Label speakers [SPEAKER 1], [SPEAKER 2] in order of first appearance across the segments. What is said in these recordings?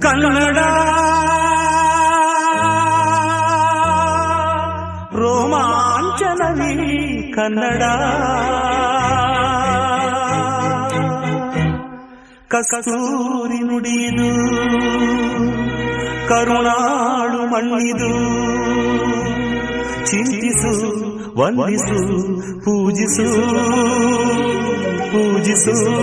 [SPEAKER 1] ಕನ್ನಡ ರೋಮಾಂಚನವಿ ಕನ್ನಡ. ಕಸೂರಿ ನುಡಿದು ಕರುಣಾಳು ಮಣ್ಣಿದು ಚಿಂತಿಸು ವಂದಿಸು ಪೂಜಿಸು ಪೂಜಿಸು.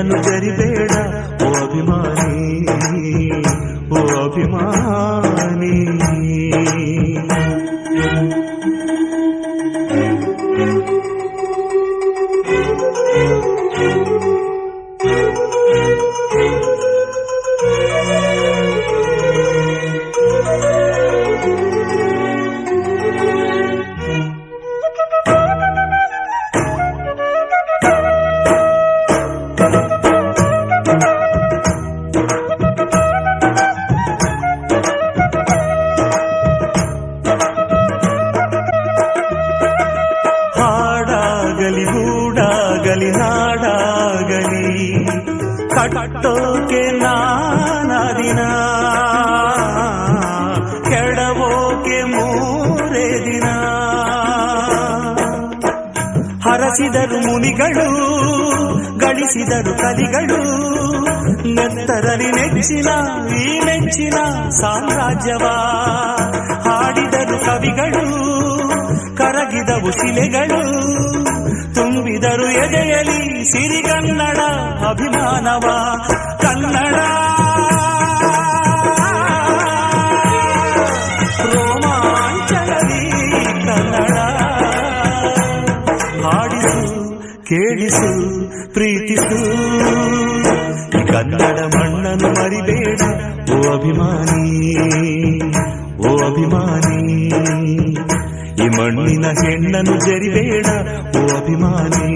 [SPEAKER 1] ಹೆಣ್ಣನ್ನು ಜರಿಬೇಡ ಓ ಅಭಿಮಾನಿ ಓ ಅಭಿಮಾನಿ ಕಟ್ಟೋಕೆ ನಾನದಿನ. ಕೆಡವೋಕೆ ಮೂರೇ ದಿನ. ಹರಸಿದರು ಮುನಿಗಳು, ಗಳಿಸಿದರು ಕಲಿಗಳು. ನೆತ್ತರಲ್ಲಿ ನೆಚ್ಚಿನ, ಈ ನೆಚ್ಚಿನ ಸಾಮ್ರಾಜ್ಯವ. ಹಾಡಿದರು ಕವಿಗಳು, ಕರಗಿದವು ಶಿಲೆಗಳು. ತುಂಬಿದರು ಎದೆಯಲಿ ಸಿರಿಗನ್ನಡ ಅಭಿಮಾನವ ಕನ್ನಡ. ರೋಮಾಂಚನದಿ ಕನ್ನಡ. ಹಾಡಿಸು, ಕೇಳಿಸು, ಪ್ರೀತಿಸು. ಕನ್ನಡ ಮಣ್ಣನ್ನು ಮರಿಬೇಡ, ಓ ಅಭಿಮಾನಿ ಓ ಅಭಿಮಾನಿ. ಮಣ್ಣಿನ ಹೆಣ್ಣನ್ನು ಜರಿಬೇಡ ಓ ಅಭಿಮಾನಿ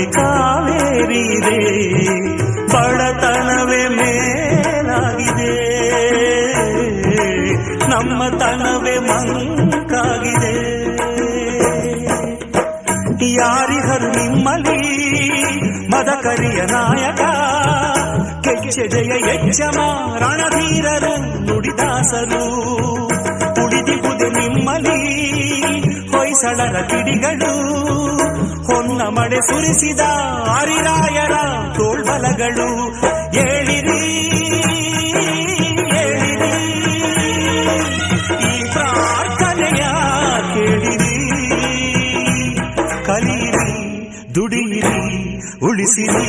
[SPEAKER 1] ಇದೆ ಕಾಲೇರಿದೆ ಬಡತನವೇ ಮೇಲಾಗಿದೆ. ನಮ್ಮ ತನವೇ ಮಂಕಾಗಿದೆ. ಯಾರಿಹರು ನಿಮ್ಮಲ್ಲಿ ಮದಕರಿಯ ನಾಯಕ ಕೆಚ್ಚೆ ಜಯ ಯಜ್ಜಮ ರಣಧೀರರು, ನುಡಿದಾಸರು ಉಳಿದಿಗುದೆ ನಿಮ್ಮಲ್ಲಿ ಹೊಯ್ಸಳರ ಕಿಡಿಗಳು ಹೊನ್ನ ಮಡೆ ಸುರಿಸಿದ ಹರಿರಾಯರ ತೋಳ್ಬಲಗಳು ಏಳಿರಿ ಏಳಿರಿ ಈ ಪ್ರಾರ್ಥನೆಯ ಕೇಳಿರಿ. ಕಲಿಯಿರಿ ದುಡಿಯಿರಿ, ಉಳಿಸಿರಿ.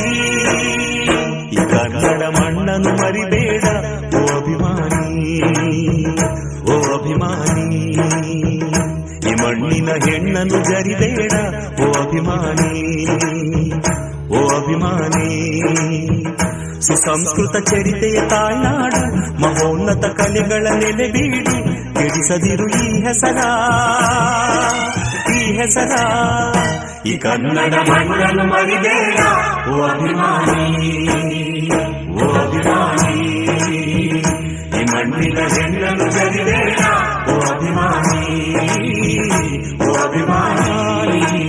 [SPEAKER 1] ಈ ಕನ್ನಡ ಮಣ್ಣನ್ನು ಮರಿಬೇಡ, ಓ ಅಭಿಮಾನಿ ಓ ಅಭಿಮಾನಿ. ಈ ಮಣ್ಣಿನ ಹೆಣ್ಣನ್ನು ಜರಿಬೇಡ ಅಭಿಮಾನಿ, ಓ ಅಭಿಮಾನಿ. ಸುಸಂಸ್ಕೃತ ಚರಿತೆಯ ತಾಯ್ನಾಡು ಮಹೋನ್ನತ ಕಲೆಗಳ ನೆಲೆ ಬೀಡಿ ಕೆಡಿಸದಿರು ಈ ಹೆಸರ. ಈ ಹೆಸರ. ಈ ಕನ್ನಡ ಮಣ್ಣನ್ನು ಮರಿಬೇಡ, ಓ ಅಭಿಮಾನಿ ಓ ಅಭಿಮಾನಿ. ಈ ಮಣ್ಣಿನ ಹೆಣ್ಣನ್ನು ಜರಿಬೇಡ ಓ ಅಭಿಮಾನಿ ಓ ಅಭಿಮಾನಿ.